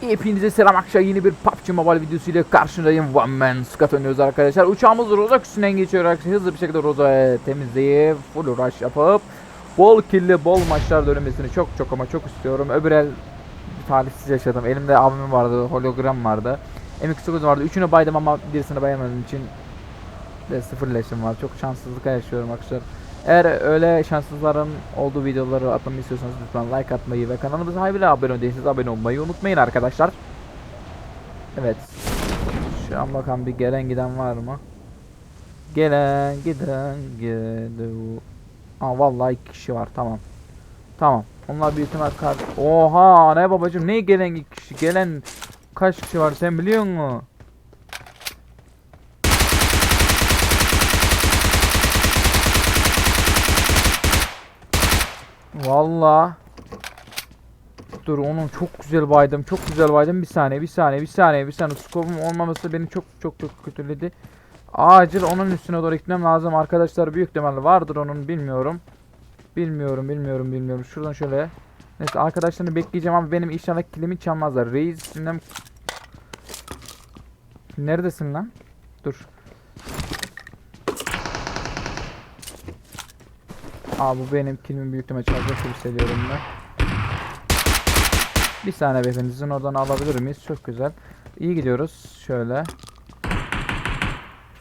Hepinize selam akşam yeni bir PUBG Mobile videosuyla karşınızdayım. One Man Squad oynuyoruz arkadaşlar. Uçağımız Rozok üstünden geçiyor arkadaşlar. Hızlı bir şekilde Rozok'u temizleyip full rush yapıp bol killi bol maçlar dönmesini çok çok ama çok istiyorum. Öbür el talihsiz yaşadım. Elimde abimim vardı, hologram vardı. MX-9 vardı. Üçünü baydım ama birisini bayamadığım için de var. Çok şanssızlık yaşıyorum arkadaşlar. Eğer öyle şanssızların olduğu videoları atmamı istiyorsanız lütfen like atmayı ve kanalımıza hala abone değilseniz abone olmayı unutmayın arkadaşlar. Evet. Şu an bakalım bir gelen giden var mı? Gelen giden geliyor. Aa vallahi iki kişi var tamam. Tamam. Onlar büyük ihtimal kar... Oha ne babacım ne gelen iki kişi? Gelen kaç kişi var sen biliyor musun? Valla. Dur onun çok güzel baydım. Çok güzel baydım. Bir saniye, bir saniye, bir saniye, bir saniye. Skopum olmaması beni çok çok çok kötüledi. Acil onun üstüne doğru gitmem lazım. Arkadaşlar büyük ihtimalle vardır onun bilmiyorum. Bilmiyorum, bilmiyorum, bilmiyorum. Şuradan şöyle. Neyse arkadaşlarını bekleyeceğim ama benim inşallah kilimi çalmazlar. Reis şimdi... Neredesin lan? Dur. Aa bu benim kilimi büyük ihtimalle çalacak gibi hissediyorum ben. Bir saniye sizin oradan alabilir miyiz? Çok güzel. İyi gidiyoruz. Şöyle.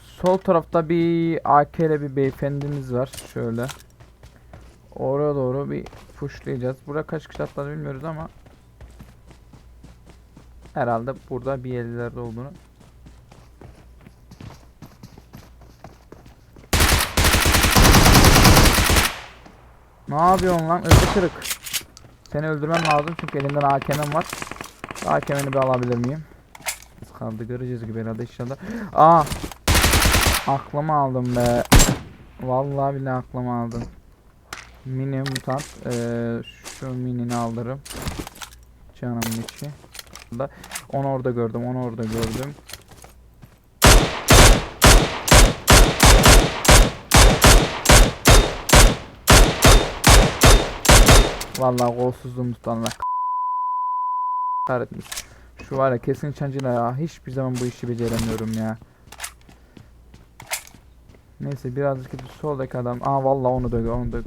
Sol tarafta bir AK ile bir beyefendimiz var. Şöyle. Oraya doğru bir pushlayacağız. Burada kaç kişi atladı bilmiyoruz ama herhalde burada bir yerlerde olduğunu Ne yapıyorsun lan? Özü kırık. Seni öldürmem lazım çünkü elimden AKM'm var. AKM'ni bir alabilir miyim? Kaldı göreceğiz gibi herhalde inşallah. Aa! Aklımı aldım be. Vallahi billahi aklımı aldım. Mini mutant. Ee, şu minini alırım. Canımın içi. Onu orada gördüm, onu orada gördüm. Vallahi golsuzluğumu tutanlar kahretmiş. Şu var ya kesin çancıyla ya hiçbir zaman bu işi beceremiyorum ya. Neyse birazcık bir soldaki adam. Aa vallahi onu da onu da.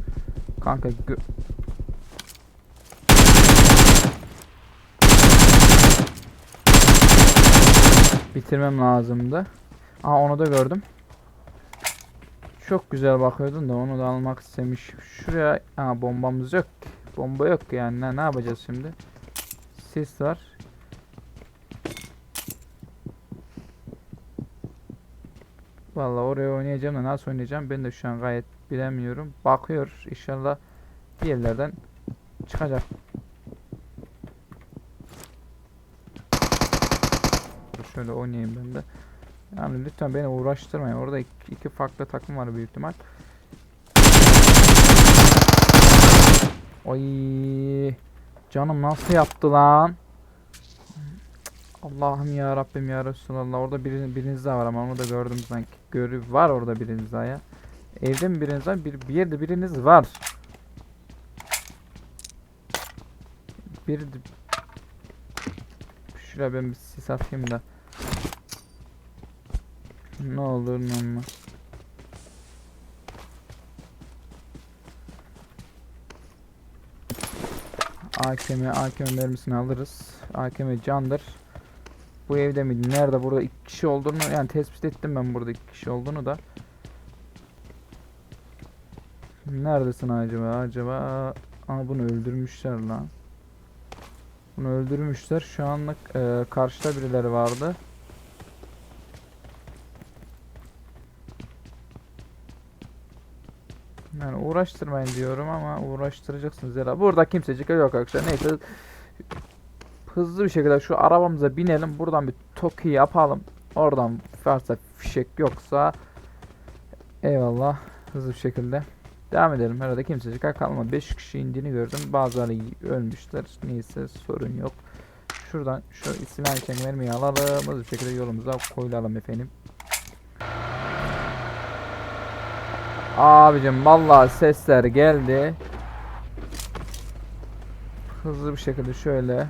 Kanka gö- Bitirmem lazımdı. Aa onu da gördüm. Çok güzel bakıyordun da onu da almak istemiş. Şuraya aa bombamız yok. Bomba yok yani ne, ne yapacağız şimdi? Sis var. Vallahi oraya oynayacağım da nasıl oynayacağım ben de şu an gayet bilemiyorum. Bakıyor inşallah bir yerlerden çıkacak. Şöyle oynayayım ben de. Yani lütfen beni uğraştırmayın. Orada iki, iki farklı takım var büyük ihtimal. Oy. Canım nasıl yaptı lan? Allah'ım ya Rabbim ya Resulallah. Orada biri, biriniz daha var ama onu da gördüm sanki. Görü var orada biriniz daha ya. Evde mi biriniz var? Bir, bir yerde biriniz var. Bir Şuraya ben bir sis atayım da. Ne olur ne olmaz. AKM, AKM mermisini alırız. AKM candır. Bu evde miydi? Nerede? Burada iki kişi olduğunu yani tespit ettim ben burada iki kişi olduğunu da. Neredesin acaba? Acaba Aa bunu öldürmüşler lan. Bunu öldürmüşler. Şu anlık e, karşıda birileri vardı. Yani uğraştırmayın diyorum ama uğraştıracaksınız herhalde. Burada kimsecik yok arkadaşlar. Neyse hızlı bir şekilde şu arabamıza binelim. Buradan bir toki yapalım. Oradan varsa fişek yoksa eyvallah hızlı bir şekilde devam edelim. Herhalde kimsecik kalmadı. 5 kişi indiğini gördüm. Bazıları ölmüşler. Neyse sorun yok. Şuradan şu İsmail kemermeyi alalım. Hızlı bir şekilde yolumuza koyulalım efendim. Abicim vallahi sesler geldi. Hızlı bir şekilde şöyle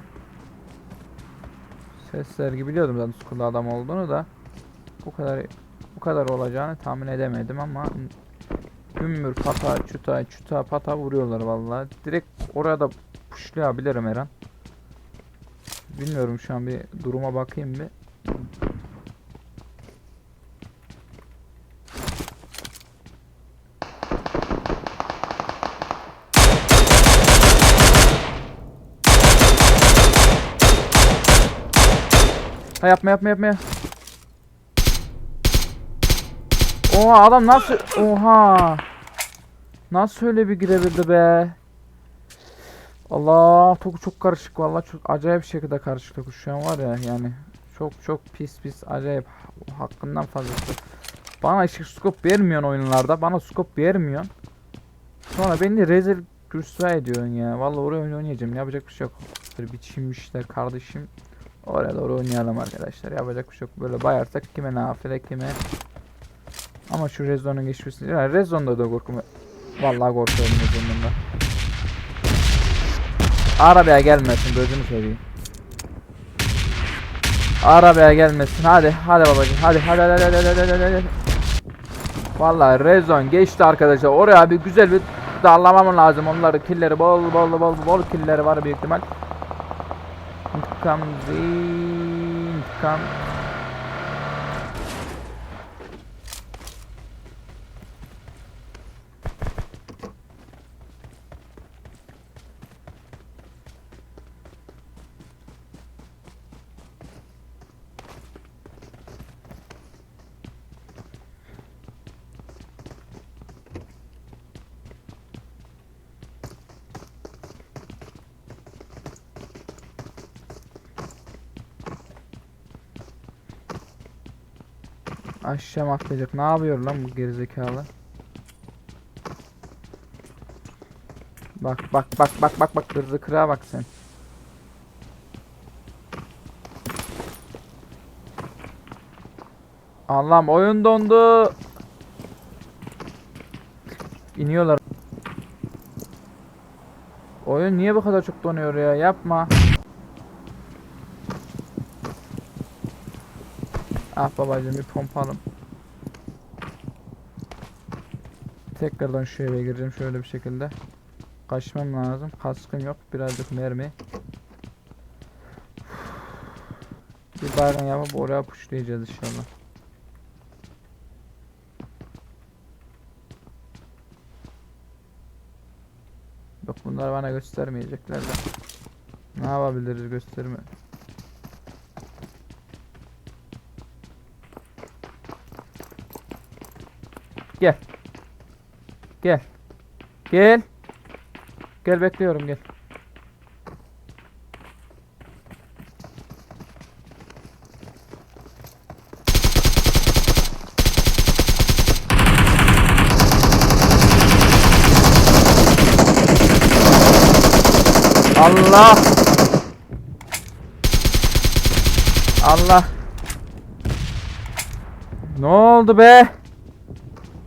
Ses sergi biliyordum zaten Skull'da adam olduğunu da bu kadar bu kadar olacağını tahmin edemedim ama Gümbür pata çuta çuta pata vuruyorlar vallahi. Direkt oraya da pushlayabilirim her an. Bilmiyorum şu an bir duruma bakayım bir. Ha yapma yapma yapma. ya. Oha adam nasıl oha. Nasıl öyle bir girebildi be? Allah Toku çok karışık. Vallahi çok acayip şekilde karışık Toku. Şu an var ya yani çok çok pis pis acayip. Ha- hakkından fazlası Bana ışık scope vermiyorsun oyunlarda. Bana scope vermiyorsun. Sonra beni rezil rüsva ediyorsun ya. Vallahi oraya oynayacağım. Yapacak bir şey yok. Bir biçilmişler kardeşim Oraya doğru oynayalım arkadaşlar yapacak bir şey yok böyle bayarsak kime nafile kime ama şu Rezon'un geçmesi. Ya Rezon'da da korkuyorum. Vallahi korkuyorum Rezon'dan da. Arabaya gelmesin gözünü seveyim. Arabaya gelmesin. Hadi hadi babacığım. Hadi hadi hadi hadi hadi hadi. hadi. Vallahi Rezon geçti arkadaşlar. Oraya bir güzel bir darlamam lazım. Onları killeri bol bol bol bol killeri var büyük ihtimal. come, in, come. Aşağı mı atlayacak? Ne yapıyor lan bu gerizekalı? Bak bak bak bak bak bak hızlı kırağa bak sen. Allah'ım oyun dondu. İniyorlar. Oyun niye bu kadar çok donuyor ya? Yapma. Ah babacığım bir pompalım. Tekrardan şu eve gireceğim şöyle bir şekilde. Kaçmam lazım. Kaskım yok. Birazcık mermi. Bir baygın yapıp oraya pushlayacağız inşallah. Yok bunlar bana göstermeyecekler de. Ne yapabiliriz gösterme. Gel. Gel. Gel. Gel bekliyorum gel. Allah. Allah. Ne oldu be?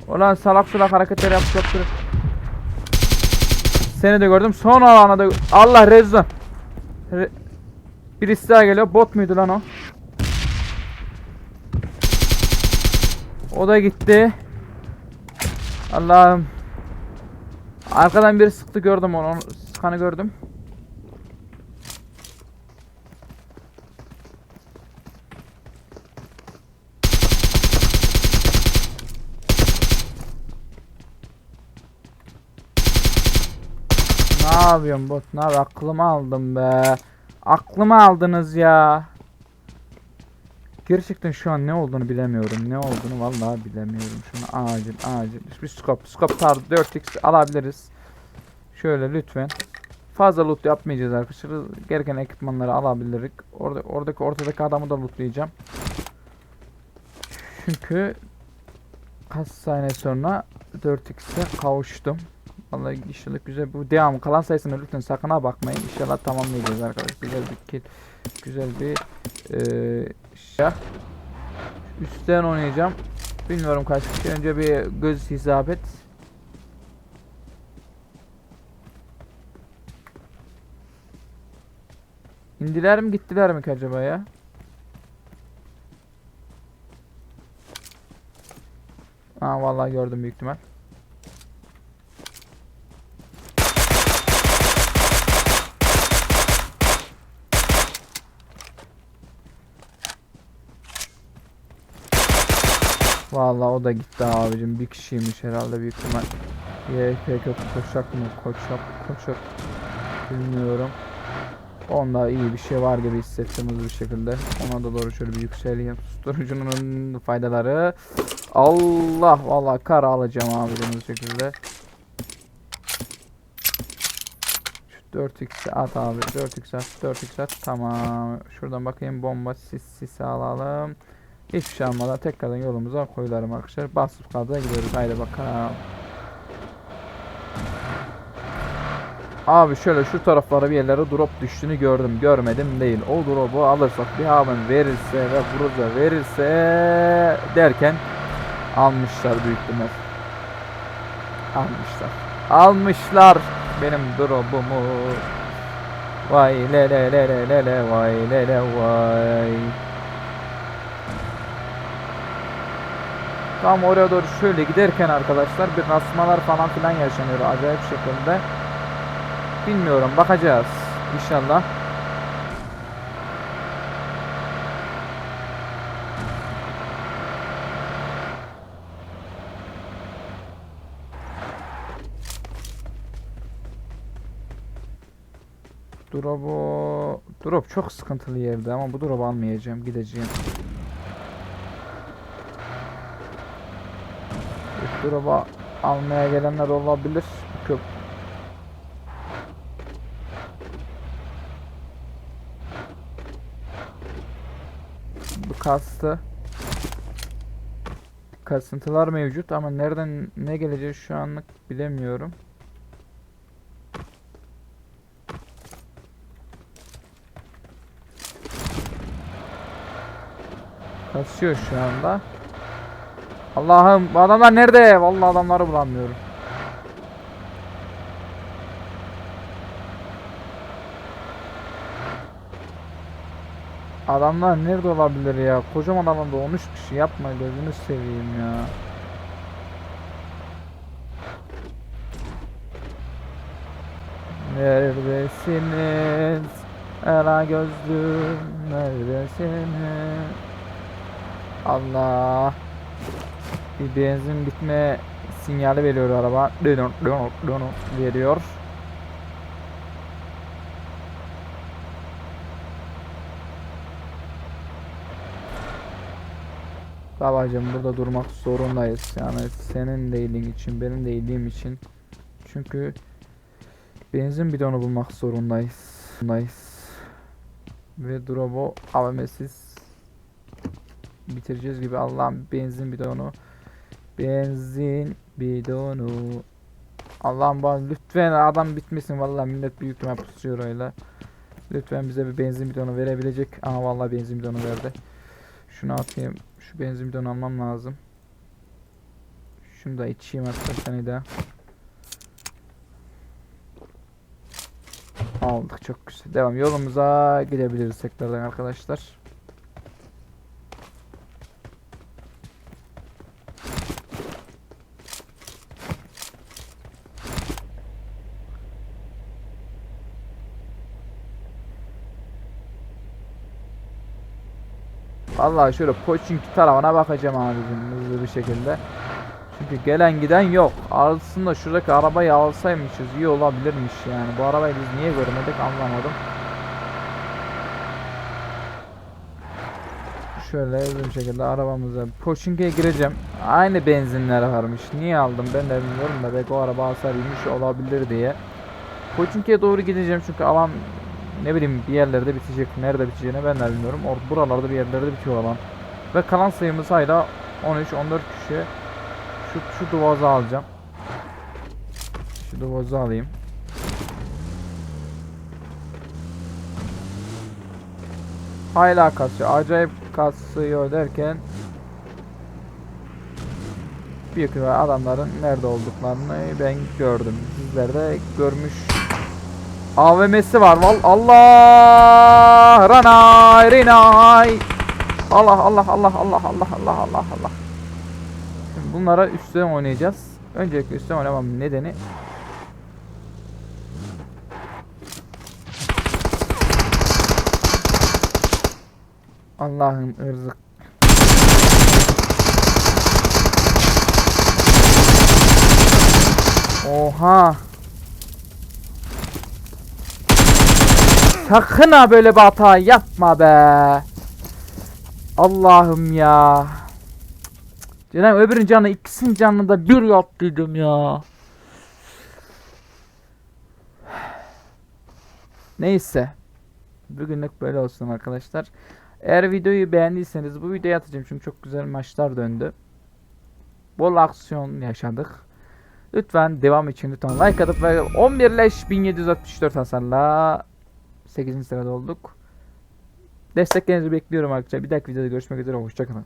Ulan salak salak hareketler yapıp yaptırıp. Seni de gördüm. Son alana da Allah rezon. Re Birisi daha geliyor. Bot muydu lan o? O da gitti. Allah'ım. Arkadan biri sıktı gördüm onu. onu sıkanı gördüm. Ne yapıyorsun bot? Ne yapıyorsun? Aklımı aldım be. Aklımı aldınız ya. Gerçekten şu an ne olduğunu bilemiyorum. Ne olduğunu vallahi bilemiyorum. Şunu acil acil. Bir scope. Scope tarzı 4x alabiliriz. Şöyle lütfen. Fazla loot yapmayacağız arkadaşlar. Gereken ekipmanları alabiliriz. Orada oradaki ortadaki adamı da lootlayacağım. Çünkü kaç saniye sonra 4x'e kavuştum. Vallahi inşallah güzel bu devam kalan sayısına lütfen sakına bakmayın. İnşallah tamamlayacağız arkadaşlar. Güzel bir kill. Güzel bir e, şah. Üstten oynayacağım. Bilmiyorum kaç kişi. Önce bir göz hesap et. İndiler mi gittiler mi acaba ya? Ha vallahi gördüm büyük ihtimal. Vallahi o da gitti abicim. Bir kişiymiş herhalde büyük ihtimal. YPK koşak mı? Koçak, koçak. Bilmiyorum. Onda iyi bir şey var gibi hissettim hızlı bir şekilde. Ona da doğru şöyle bir yükseleyim. Susturucunun faydaları. Allah vallahi kar alacağım abicim hızlı şekilde. Şu 4x at abi. 4x at. 4x at. Tamam. Şuradan bakayım bomba sis sis alalım. Hiçbir şey almadan tekrardan yolumuza koyularım arkadaşlar. Basıp kadra gidiyoruz. Haydi bakalım. Abi şöyle şu taraflara bir yerlere drop düştüğünü gördüm. Görmedim değil. O drop'u alırsak bir abim verirse ve Bruza verirse derken almışlar büyük ihtimal. Almışlar. Almışlar benim drop'umu. Vay le le le le le le vay le le vay. Tam oraya doğru şöyle giderken arkadaşlar bir rasmalar falan filan yaşanıyor acayip şekilde. Bilmiyorum bakacağız inşallah. Drop'u Drop çok sıkıntılı yerde ama bu drop'u almayacağım gideceğim. Bu drop'u almaya gelenler olabilir. Köp Bu kastı. Kasıntılar mevcut ama nereden ne geleceği şu anlık bilemiyorum. Kasıyor şu anda. Allah'ım bu adamlar nerede? Vallahi adamları bulamıyorum. Adamlar nerede olabilir ya? Kocaman alanda 13 kişi yapma gözünü seveyim ya. Neredesiniz? Ela gözlüm neredesiniz? Allah. Bir benzin bitme sinyali veriyor araba. Dönür, dönür, dönür veriyor. Babacım burada durmak zorundayız. Yani senin de için, benim de için. Çünkü benzin bidonu bulmak zorundayız. Zorundayız. Ve drop'u AVM'siz bitireceğiz gibi Allah'ım benzin bidonu. Benzin bidonu. Allah'ım bana lütfen adam bitmesin vallahi millet büyük ihtimal pusuyor öyle. Lütfen bize bir benzin bidonu verebilecek. Aha vallahi benzin bidonu verdi. Şunu atayım. Şu benzin bidonu almam lazım. Şunu da içeyim hatta seni de. Aldık çok güzel. Devam yolumuza gidebiliriz tekrardan arkadaşlar. Vallahi şöyle Koçinki tarafına bakacağım abicim hızlı bir şekilde. Çünkü gelen giden yok. Aslında şuradaki arabayı alsaymışız iyi olabilirmiş yani. Bu arabayı biz niye görmedik anlamadım. Şöyle hızlı bir şekilde arabamıza Koçinki'ye gireceğim. Aynı benzinler varmış. Niye aldım ben de bilmiyorum da belki o araba hasarıymış olabilir diye. Koçinki'ye doğru gideceğim çünkü alan ne bileyim bir yerlerde bitecek. Nerede biteceğini ben de bilmiyorum. Or buralarda bir yerlerde bitiyor alan. Ve kalan sayımız hala 13-14 kişi. Şu, şu duvaza alacağım. Şu duvaza alayım. Hala kasıyor. Acayip kasıyor derken büyük adamların nerede olduklarını ben gördüm. Sizler de görmüş AVM'si var. Val Allah! Ranay, Rinay. Allah Allah Allah Allah Allah Allah Allah Allah. Bunlara üstten oynayacağız. Öncelikle üstten oynamam nedeni Allah'ım ırzık. Oha. Sakın ha böyle bir hata yapma be. Allah'ım ya. Cenab öbürün canı ikisinin canını da bir yaptıydım ya. Neyse. Bugünlük böyle olsun arkadaşlar. Eğer videoyu beğendiyseniz bu videoyu atacağım çünkü çok güzel maçlar döndü. Bol aksiyon yaşadık. Lütfen devam için lütfen like atıp ve 11 leş 1764 hasarla 8. sırada olduk. Desteklerinizi bekliyorum arkadaşlar. Bir dahaki videoda görüşmek üzere. Hoşçakalın.